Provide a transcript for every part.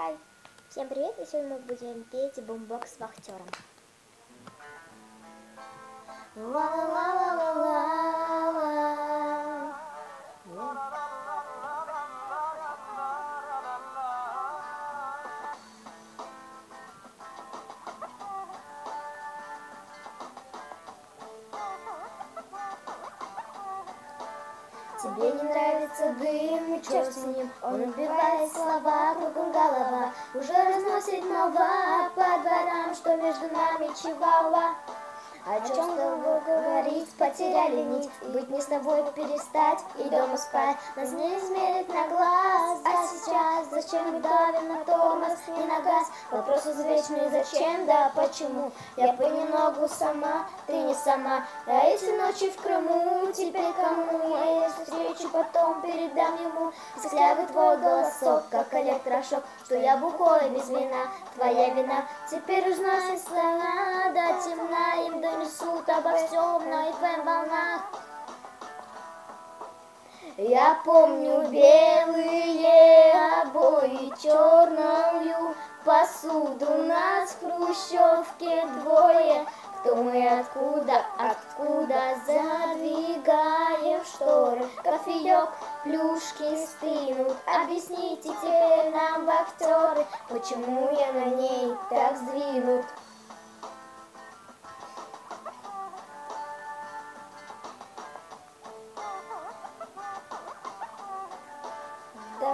Ай. Всем привет, и сегодня мы будем петь бумбокс с вахтером. Тебе не нравится дым, и черт с ним Он убивает слова, кругом голова. Уже разносит молва по дворам Что между нами чивала о чем с тобой говорить, потеряли нить. Быть не с тобой перестать и дома спать. Нас не измерить на глаз, а сейчас Зачем мы давим на тормоз, не на газ? Вопрос извечный, зачем, да почему? Я понемногу сама, ты не сама. А эти ночи в Крыму, теперь кому Встречу потом, передам ему Взглядывай твой голосок, как электрошок Что я бухой без вина, твоя вина. Теперь уж наша страна до темна Им донесут обо всем на FM волнах. Я помню белые обои, черную посуду Нас в хрущевке двое. Кто мы, откуда, откуда Задвигаем шторы Кофеек, плюшки стынут Объясните теперь нам, вахтеры Почему я на ней так сдвинут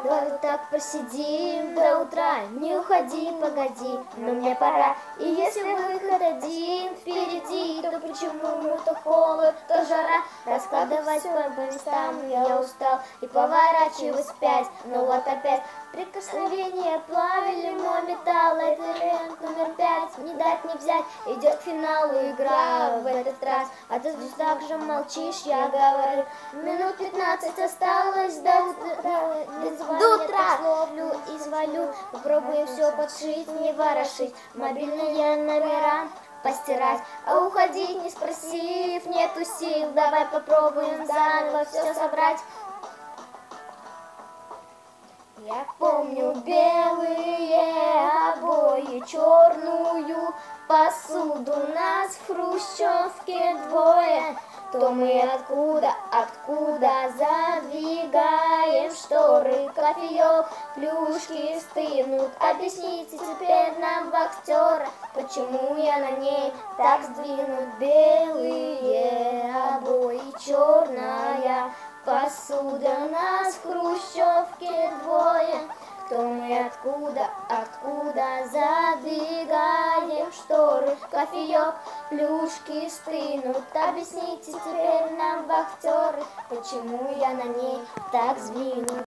Вот так посидим до утра, не уходи, погоди, но мне пора. И если выход один впереди, то почему то холод, то жара? Раскладывать по местам я устал и поворачивать спять, но вот опять прикосновение плавили мой металл, это рент номер пять, не дать не взять, идет к финалу игра в этот раз, а ты здесь так же молчишь, я говорю, минут пятнадцать осталось до утра звалю Попробуем все подшить, не ворошить. Мобильные номера постирать. А уходить не спросив, нету сил. Давай попробуем заново все собрать. Я помню белые обои, черную посуду. Нас в хрущевке двое. То мы откуда, откуда задвигаем шторы Кофеек, плюшки стынут. Объясните теперь нам, вахтеры Почему я на ней так сдвинут. Белые обои, черная посуда Нас в хрущевке двое. Кто мы откуда, откуда задвигаем шторы Кофеек, плюшки стынут. Объясните теперь нам, вахтеры Почему я на ней так сдвинут